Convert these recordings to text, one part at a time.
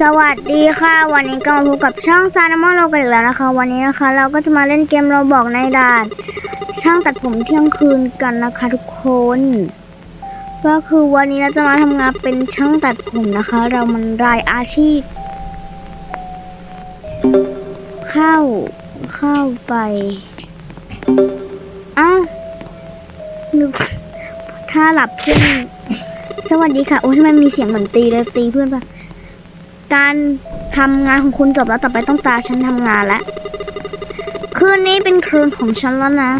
สวัสดีค่ะ วันนี้ก็มาพบกับช่องซานามอนโลกันอีกแล้วนะคะ วันนี้นะคะ เราก็จะมาเล่นเกมเราบอกในด่าน ช่างตัดผมเที่ยงคืนกันนะคะทุกคน ก็คือวันนี้เราจะมาทำงานเป็นช่างตัดผมนะคะ เรามันรายอาชีพ เข้าเข้าไปอ้านึกถ้าหลับเพื่อนสวัสดีค่ะ โอ้ยทำไมมีเสียงเหมือนตีเลยตีเพื่อนปะ การทำงานของคุณจบแล้วต่อไปต้องตาฉันทำงานแล้วคืนนี้เป็นคืนของฉันแล้วนะ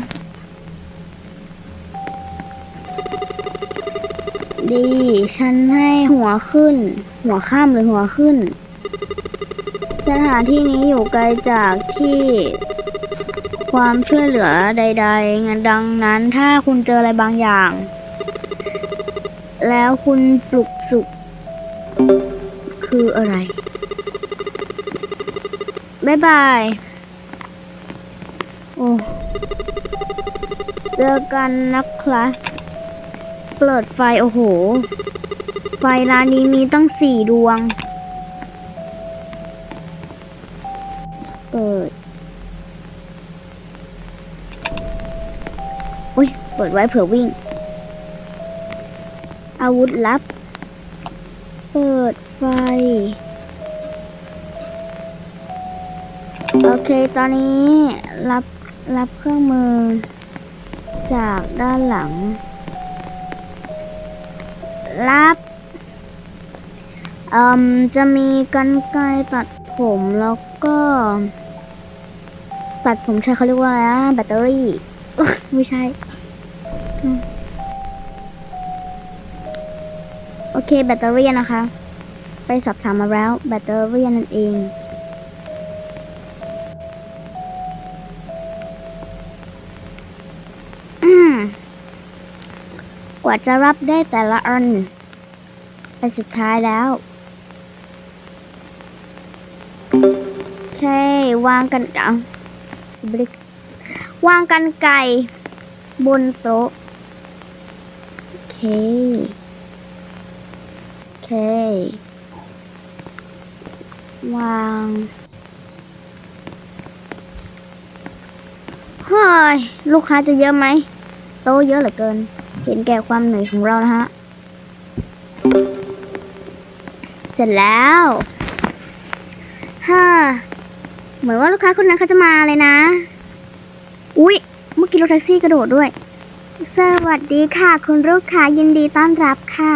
ดี ฉันให้หัวขึ้น หัวข้ามหรือหัวขึ้น สถานที่นี้อยู่ไกลจากที่ความช่วยเหลือใดๆงั้นดังนั้นถ้าคุณเจออะไรบางอย่าง แล้วคุณปลุกสุข คืออะไร บ๊ายบาย โอ้เจอกันนะครับเปิดไฟ โอ้โห ไฟร้านนี้มีตั้งสี่ดวง เปิดอุ้ย เปิดไว้เผื่อวิ่ง อาวุธลับ โอเคตอนนี้รับรับเครื่องมือ จากด้านหลัง รับอืมจะมีกันไกรตัดผมแล้วก็ ตัดผมใช้เขาเรียกว่าอะไรนะแบตเตอรี่ ไม่ใช่ โอเค แบตเตอรี่นะคะ ไปสอบถามมาแล้ว แบตเตอรี่นั่นเอง ว่าจะรับได้แต่ละอันไปสุดท้ายแล้ว โอเค วางกันเอาบริกวางกันไก่บนโต๊ะ โอเค โอเค วางเฮ้ยลูกค้าจะเยอะไหมโต๊ะเยอะเหลือเกิน เห็นแก่ความเหนื่อยของเรานะฮะ เสร็จแล้วฮ่าเหมือนว่าลูกค้าคนนั้นเขาจะมาเลยนะ อุ๊ย เมื่อกี้รถแท็กซี่กระโดดด้วย สวัสดีค่ะ คุณลูกค้ายินดีต้อนรับค่ะ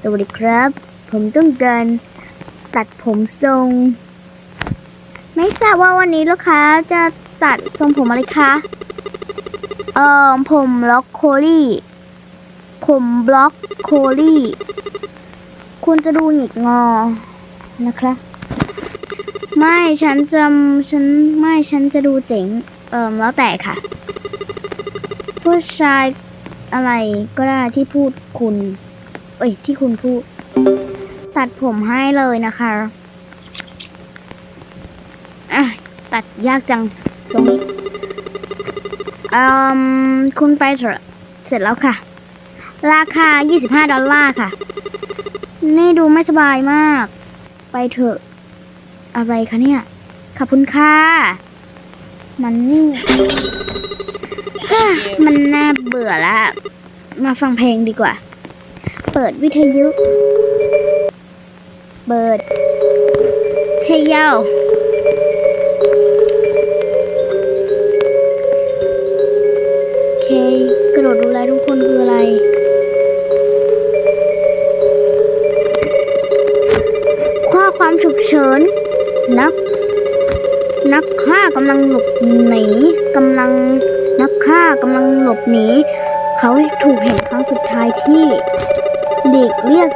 สวัสดีครับ ผมต้องเการตัดผมทรง ไม่ทราบว่าวันนี้ลูกค้าจะตัดทรงผมอะไรคะ เอ่อผมบล็อกโคลี่ ผมบล็อกโคลี่ คุณจะดูหงิกงอ นะครับ ไม่ฉันจะฉันไม่ฉันจะดูเจ๋ง เอ่อแล้วแต่ค่ะ ผู้ชายอะไรก็ได้ที่พูดคุณ เอ้ย ที่คุณพูด ตัดผมให้เลยนะคะอะตัดยากจังทรงนี้ อืมคุณไปเถอะเสร็จแล้วค่ะ ราคา 25 ดอลลาร์ค่ะ นี่ดูไม่สบายมาก ไปเถอะ อะไรคะเนี่ย ขอบคุณค่ะ มันนี่ มันน่าเบื่อละ มาฟังเพลงดีกว่า เปิดวิทยุ เปิดเทยวโอ นักฆ่ากำลังหลบหนีกำลังนักฆ่ากำลังหลบหนีเขาถูกเห็นครั้งสุดท้ายที่หลีกเลี่ยง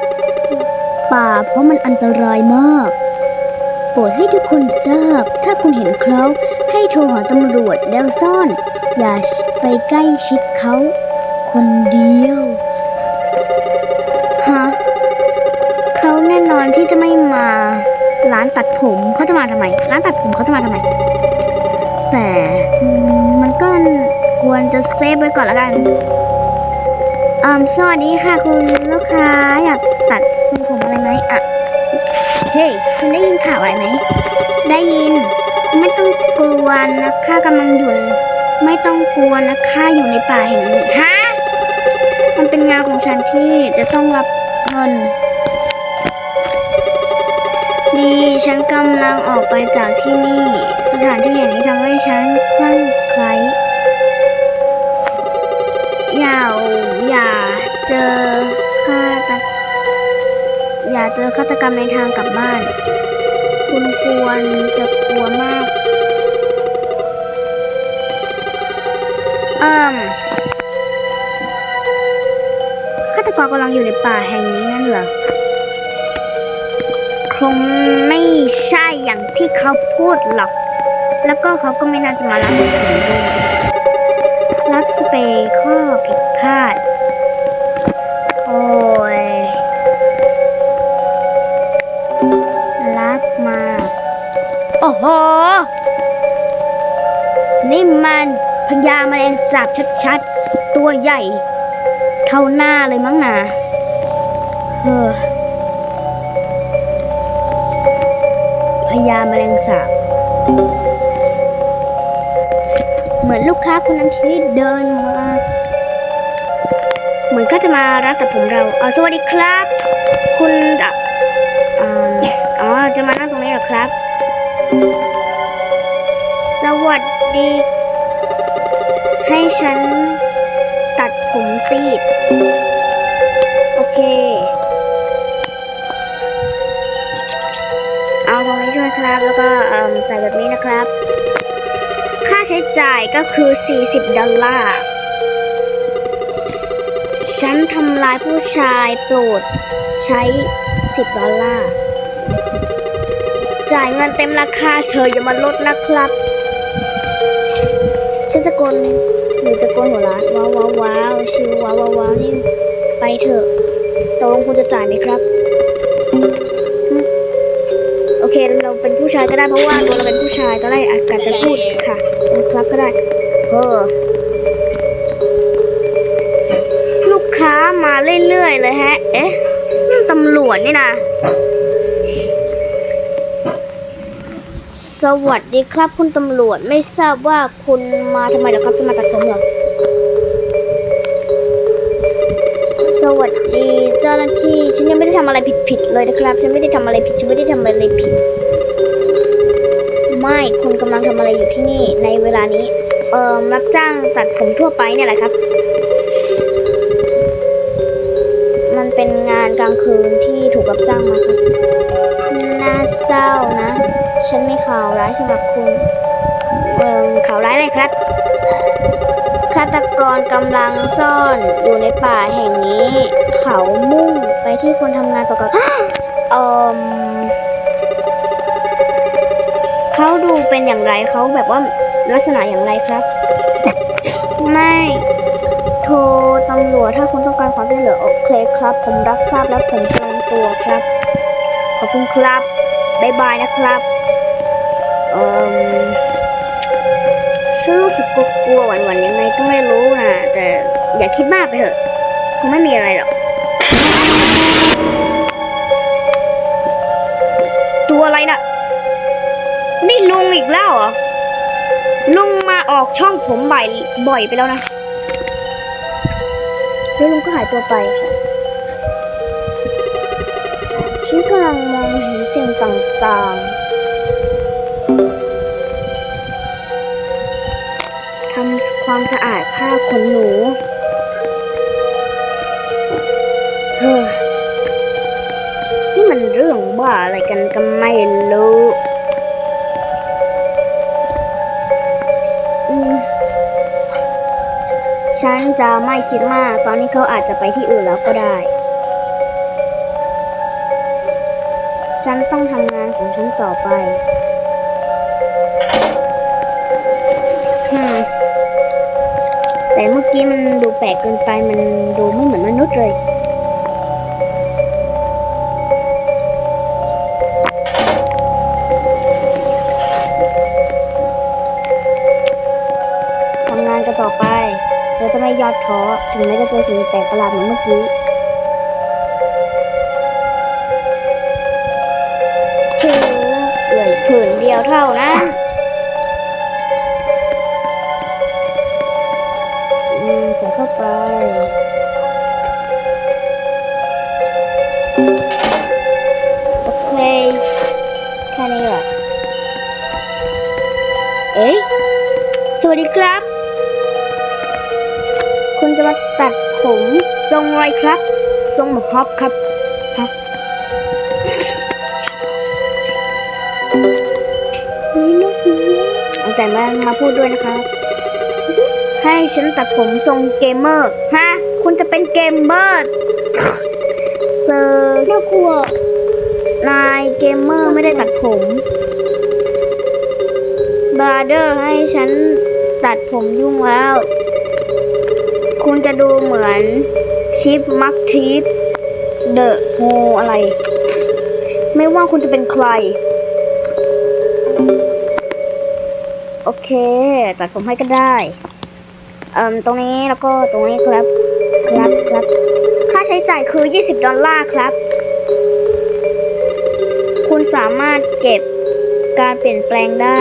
ป่า เพราะมันอันตรายมาก โปรดให้ทุกคนทราบ ถ้าคุณเห็นเขาให้โทรหาตำรวจแล้วซ่อน อย่าไปใกล้ชิดเขา คนเดียว ฮะ เขาแน่นอนที่จะไม่ ร้านตัดผมเขาจะมาทำไม ร้านตัดผมเขาจะมาทำไม แต่มันก็ควรจะเซฟไว้ก่อนละกันอืมสวัสดีค่ะคุณลูกค้าอยากตัดทรงผมอะไรไหมอะ เฮ้ยคุณได้ยินข่าวอะไรไหม ได้ยิน ไม่ต้องกลัวนะคะกำลังอยู่ ไม่ต้องกลัวนะคะอยู่ในป่าแห่งนี้ฮะ มันเป็นงานของฉันที่จะต้องรับเงินีฉันกำลังออกไปจากที่นี่ สถานที่แห่งนี้ทำให้ฉันคลั่งไคล้อย่าอย่าเจอฆาตอย่าเจอฆาตกรรมในทางกลับบ้าน คุณควรจะกลัวมากเอิ่มฆาตกรกำลังอยู่ในป่าแห่งนี้นั่นเหรอ คงไม่ใช่อย่างที่เขาพูดหรอก แล้วก็เขาก็ไม่น่าจะมาล้างมือผมด้วยรับสเปรย์ข้อผิดพลาด โอ้ย รับมา โอ้โห นี่มันพญาแมลงสาบชัดๆ ตัวใหญ่ เท่าหน้าเลยมั้งนะเออ พญาแมลงสาบ เหมือนลูกค้าคนนั้นที่เดินมา เหมือนก็จะมาร้านตัดผมเราเออสวัสดีครับ คุณอ่าอ๋อจะมานั่งตรงนี้เหรอครับ สวัสดี ให้ฉันตัดผมซีดโอเค ครับ แล้วก็ใส่แบบนี้นะครับ ค่าใช้จ่ายก็คือ 40 ดอลลาร์ ฉันทำลายผู้ชายโปรดใช้ 10 ดอลลาร์ จ่ายเงินเต็มราคาเธออย่ามาลดนะครับ ฉันจะโกนหรือจะโกนหัวร้านว้าวว้าวชิวว้าวว้าวว้าวนี่ไปเถอะตกลงคุณจะจ่ายไหมครับ โอเคเราเป็นผู้ชายก็ได้เพราะว่าตัวเราเป็นผู้ชายก็ได้อากาศจะพูดค่ะครับก็ได้เออลูกค้ามาเรื่อยๆเลยแฮะ เอ๊ะตำรวจนี่นะสวัสดีครับคุณตำรวจไม่ทราบว่าคุณมาทำไมเหรอครับจะมาตัดผมเหรอสวัสดี เจ้าหน้าที่ฉันยังไม่ได้ทำอะไรผิดๆเลยนะครับ ฉันไม่ได้ทำอะไรผิด ฉันไม่ได้ทำอะไรผิด ไม่ คุณกำลังทำอะไรอยู่ที่นี่ในเวลานี้ เอ่อ รับจ้างตัดผมทั่วไปเนี่ยแหละครับ มันเป็นงานกลางคืนที่ถูกรับจ้างมาครับน่าเศร้านะ ฉันไมีข่าวร้ายสำหรับคุณ เอ่อ ข่าวร้ายอะไรครับาตกรกำลังซ่อนอยู่ในป่าแห่งนี้ เขามุ่งไปที่คนทำงานต่อกับอ่อเขาดูเป็นอย่างไรเขาแบบว่าลักษณะอย่างไรครับ ไม่โทรตำรวจถ้าคุณต้องการความช่วยเหลือโอเคครับ ผมรับทราบแล้วผมเตรียมตัวครับ ขอบคุณครับบายบายนะครับ เอ่อฉันรู้สึกก กลัวหวันๆยังไงก็ไม่รู้นะแต่อย่าคิดมากไปเถอะคงไม่มีอะไรหรอกตัวอะไรน่ะนี่ลุงอีกแล้วเหรอลุงมาออกช่องผมบ่อยบ่อยไปแล้วนะแล้วลุงก็หายตัวไปฉันกำลังมองเห็นสิ่งต่างๆ ความสะอาดผ้าขนหนูเฮ้อนี่มันเรื่องบ้าอะไรกันก็ไม่รู้อืมฉันจะไม่คิดมาก ตอนนี้เขาอาจจะไปที่อื่นแล้วก็ได้ ฉันต้องทำงานของฉันต่อไป แต่เมื่อกี้มันดูแปลกเกินไปมันดูไม่เหมือนมนุษย์เลยทำงานกันต่อไป เราจะไม่ยอดท้อถึงแม้จะเจอสิ่งแปลกประหลาดเหมือนเมื่อกี้ โอเคแค่นี้แหละเอ๊ะสวัสดีครับ คุณจะมาตัดผมทรงอะไรครับ ทรงฮอปครับครับเฮ้ยนกหูเอาแต่มามาพูดด้วยนะครับ ให้ฉันตัดผมทรงเกมเมอร์ ฮะ คุณจะเป็นเกมเมอร์เซอร์น่ากลัวนายเกมเมอร์ไม่ได้ตัดผมบราเดอร์ให้ฉันตัดผมยุ่งแล้ว คุณจะดูเหมือนชิปมักทีฟเดอะโฮอะไร ไม่ว่าคุณจะเป็นใคร โอเค ตัดผมให้ก็ได้ เอ่มตรงนี้แล้วก็ตรงนี้ครับครับครับ ค่าใช้จ่ายคือ 20 ดอลลาร์ครับ คุณสามารถเก็บการเปลี่ยนแปลงได้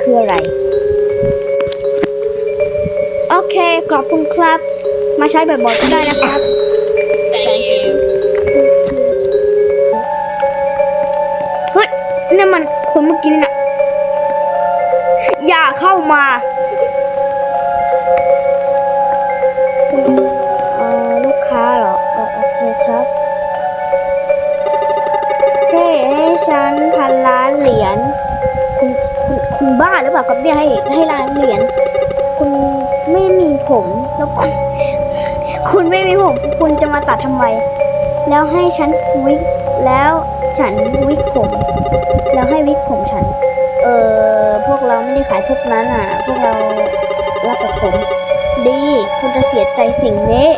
คืออะไร โอเคขอบคุณครับ มาใช้บ่อยๆก็ได้นะครับ thank you เฮ้ยนี่นมันคนเมื่อกี้นี่นะอย่าเข้ามา พันล้านเหรียญคุณคุณคุณบ้าหรือเปล่ากับเนี่ยให้ให้ล้านเหรียญคุณไม่มีผมแล้วคุณคุณไม่มีผมคุณจะมาตัดทำไม แล้วให้ฉันวิกแล้วฉันวิกผม แล้วให้วิกผมฉัน เออพวกเราไม่ได้ขายพวกนั้นอะ พวกเรารับแต่ผม ดี คุณจะเสียใจสิ่งนี้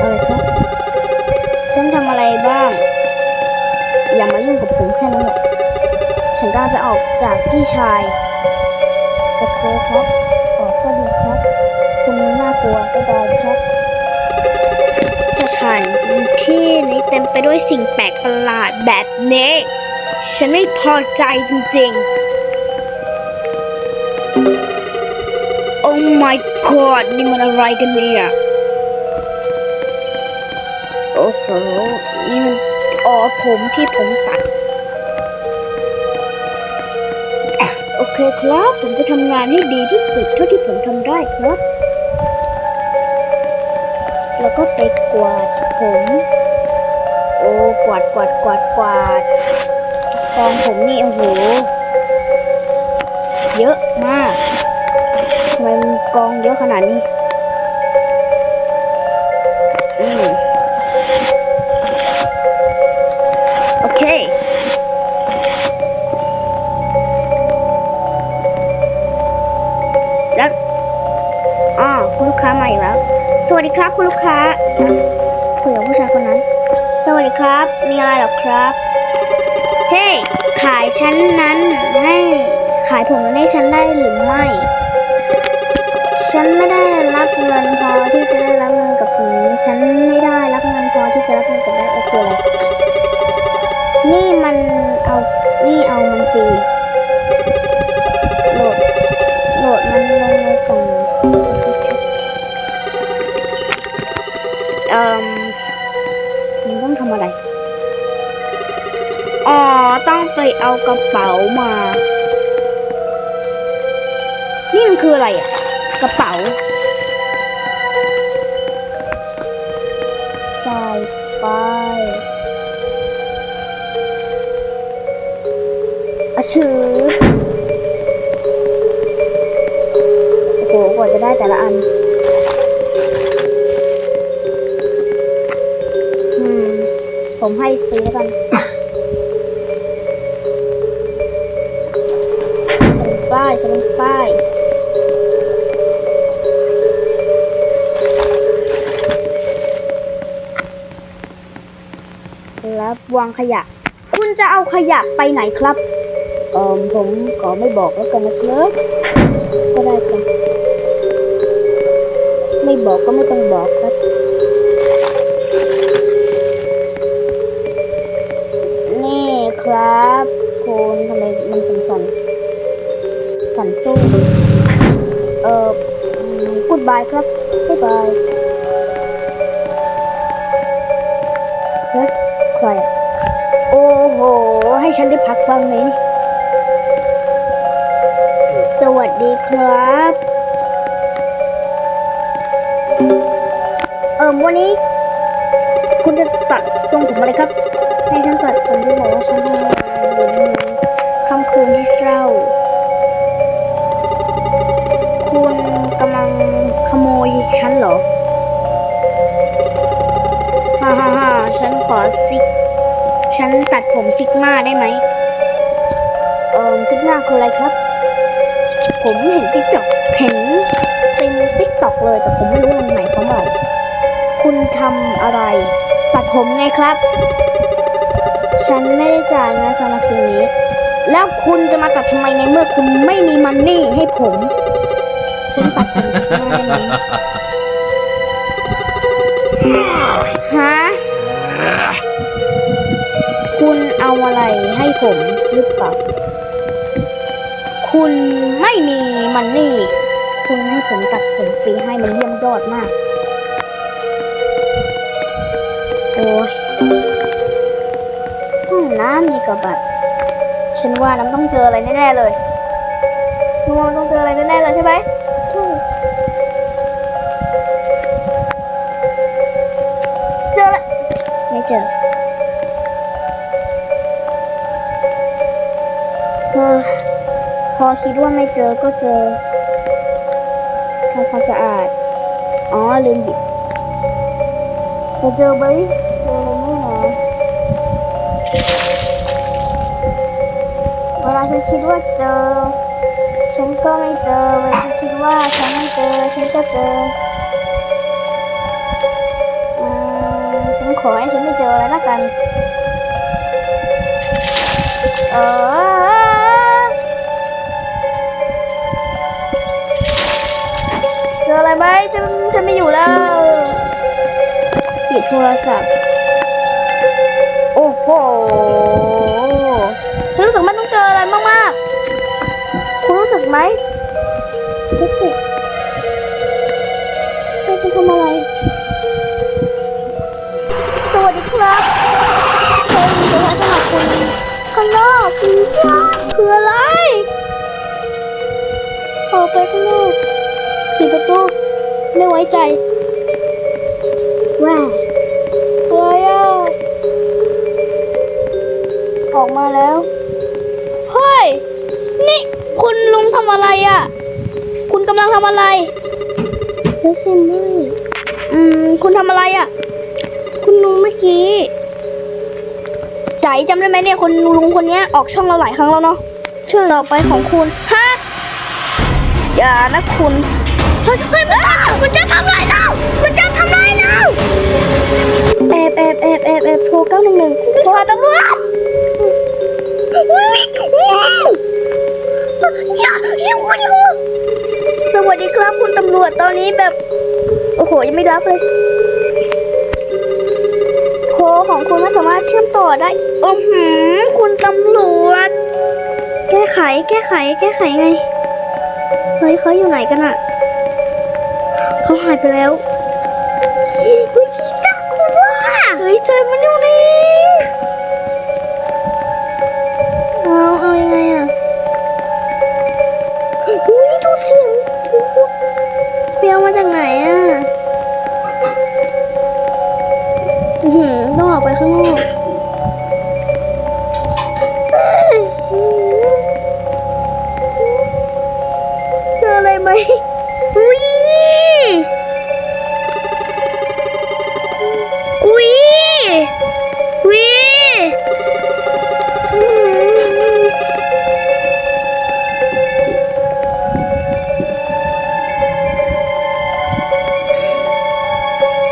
อะไรครับ อย่ามายุ่งกับผมแค่นั้นแหละฉันกำลังจะออกจากพี่ชายโอเคครับ ออกก็ดีครับ คุณน่ากลัวก็ได้ครับ สถานที่นี้เต็มไปด้วยสิ่งแปลกประหลาดแบบนี้ ฉันไม่พอใจจริงๆ โอ้ my god นี่มันอะไรกันเนี่ย โอ้โหนี่มัน อ๋อผมที่ผมตัด โอเคครับ ผมจะทำงานให้ดีที่สุดเท่าที่ผมทำได้ครับ แล้วก็ไปกวาดผม โอ้กวาดกวาดกวาดกวาดกองผมนี่โอ้โห เยอะมากทำไมกองเยอะขนาดนี้ สวัสดีครับคุณลูกค้าคุยกับผู้ชายคนนั้น สวัสดีครับ มีอะไรหรอครับ เฮ้ขายฉันนั้นให้ขายผมให้ฉันได้หรือไม่ ฉันไม่ได้รับเงินพอที่จะได้รับเงินกับสิ่งนี้ ฉันไม่ได้รับเงินพอที่จะรับเงินกับได้โอเคเลยนี่มันเอา นี่เอามันฟรี เอ่อมันต้องทำอะไร อ๋อ ต้องไปเอากระเป๋ามา นี่มันคืออะไรอะ กระเป๋าใส่ไปอะชือโอ้โหกว่าจะได้แต่ละอัน ผมให้ฟรีแล้วกันสลิงป้ายสลิงป้ายรับวางขยะ คุณจะเอาขยะไปไหนครับเออผมขอไม่บอกแล้วกันนะครับก็ได้ครับไม่บอกก็ไม่ต้องบอกครับ สั่นสู้ เอ่อกูดบายครับบ๊ายบายเฮ้ยใครอะโอ้โห ให้ฉันได้พักบ้างไหมสวัสดีครับ เอิมวันนี้ คุณจะตัดทรงผมอะไรครับ ให้ฉันตัดผมที่บอกว่าฉันทำ ฉันเหรอ ฮ่าฮ่าฮ่าฉันขอซิก ฉันตัดผมซิกมาได้ไหม เอ่อซิกมาคืออะไรครับ ผมเห็นติ๊กต็อกเห็นเต็มติ๊กต็อกเลย แต่ผมไม่รู้มันไหนเขาบอกคุณทำอะไร ตัดผมไงครับ ฉันไม่ได้จ่ายนะสำหรับสิ่งนี้ แล้วคุณจะมาตัดทำไมในเมื่อคุณไม่มีมันนี่ให้ผม ฉันตัดผมซิกมาได้ไหม อะไรให้ผมหรือเปล่า คุณไม่มีมันนี่ คุณให้ผมตัดผมฟรีให้มันเยี่ยมยอดมาก โอ้ยห้องน้ำนี่ก็แบบฉันว่าน้ำต้องเจออะไรแน่ๆเลยฉันว่ามันต้องเจออะไรแน่ๆเลยใช่ไหมเจอละไม่เจอ พอคิดว่าไม่เจอก็เจอทำความสะอาด อ๋อลืมหยิบ จะเจอไหมเจออะไรไม่หนะเวลาฉันคิดว่าเจอ ฉันก็ไม่เจอ เวลาฉันคิดว่าฉันไม่เจอ ฉันก็เจออืมฉันขอให้ฉันไม่เจออะไรละกัน เออ จออะไรไหมฉันฉันไม่อยู่แล้วปิดโทรศัพท์ โอ้โหฉันรู้สึกมันต้องเจออะไรมากๆ คุณรู้สึกไหมรู้สึกให้ฉันทำอะไร สวัสดีครับเพลงมีสำหรับสำหรับคุณข้างนอกคุณจ้า ไม่ไว้ใจ ว่าอะไรอะออกมาแล้ว เฮ้ย นี่คุณลุงทำอะไรอะ คุณกำลังทำอะไรเฮ้ยใช่ไหมอืม คุณทำอะไรอะ คุณลุงเมื่อกี้ใจจำได้ไหมเนี่ยคนลุงคนเนี้ยออกช่องเราหลายครั้งแล้วเนาะเชื่อต่อไปของคุณฮะอย่านะคุณ เฮ้ยเฮ้ยมันจะมันจะทำลายเรามันจะทำลายเราแอบแอบแอบแอบแอบโทรเก้าหนึ่งหนึ่งโทรหาตำรวจอย่าอย่าพูดดิคุสวัสดีครับคุณตำรวจตอนนี้แบบ โอ้โห ยังไม่รับเลยโทรของคุณไม่สามารถเชื่อมต่อได้โอ้โหคุณตำรวจ แก้ไข แก้ไข แก้ไขไงเฮ้ยเขาอยู่ไหนกันอะ หายไปแล้ว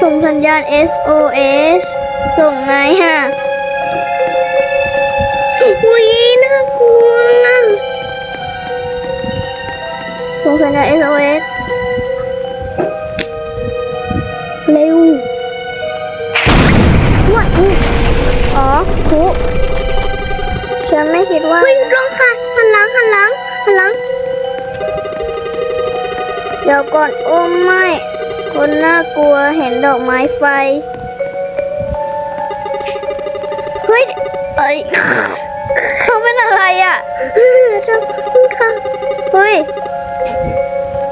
ส่งสัญญาณ SOS ส่งไงฮะอุ้ยน่ากลัว ส่งสัญญาณ SOS เร็วว่าอุ๊ยอ๋อคุฉันไม่คิดว่าวิ่งลงค่ะหันหลังหันหลังหันหลัง เดี๋ยวก่อนโอ้ไม่ คนน่ากลัวเห็นดอกไม้ไฟ เฮ้ยเอ้ยเขาเป็นอะไรอะเจ้าค่ะเฮ้ย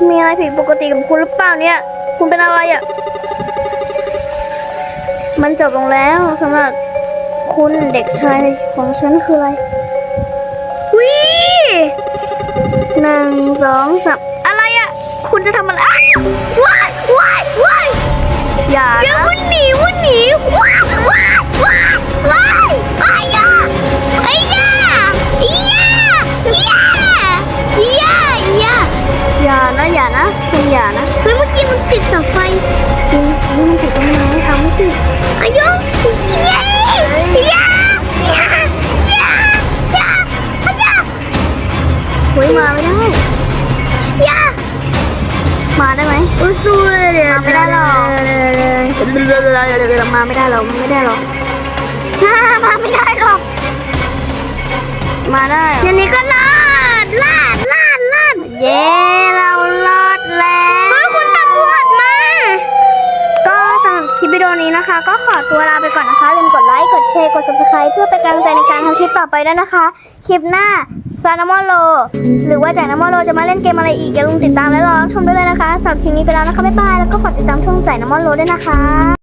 มีอะไรผิดปกติกับคุณหรือเปล่าเนี่ย คุณเป็นอะไรอะ่ะ มันจบลงแล้วสำหรับคุณเด็กชายของฉันคืออะไรวิหนึ่งสองสามอะไรอะ่ะ คุณจะทำอะไรว้า อย่าเดี๋ยววุ่นหนีวุ่นหนีว้ายว้ายว้ายว้ายอ้ายยาไอ้ยาย่าย่าย่าย่าอย่านะอย่านะคุณอย่านะเฮ้ยเมื่อกี้มันติดเสาไฟจริงนี่มันติดตรงไหนเอาไม่ติดอายุเย้ย่าย่าย่าย่าย่ ได้ไหมอุ้ยสู้เลยเดี๋ยวไม่ได้หรอกมาไม่ได้หรอก มาไม่ได้หรอกฮ่ามาไม่ได้หรอกมาได้ทีนี้ก็ลาดลาดลาดลาดเย้เรารอดแล้วเฮ้ยคุณตำรวจมา ก็สำหรับคลิปวิดีโอนี้นะคะ ก็ขอตัวลาไปก่อนนะคะลืมกดไลค์กดแชร์กด subscribe เพื่อเป็นกำลังใจในการทำคลิปต่อไปด้วยนะคะ คลิปหน้า ซานามอโล หรือว่าจากนามอโลจะมาเล่นเกมอะไรอีกอย่าลืมติดตามและรอชมด้วยเลยนะคะสำหรับคลิปนี้ไปแล้วนะคะบ๊ายบายแล้วก็ฝากติดตามช่องใจนามอโลด้วยนะคะ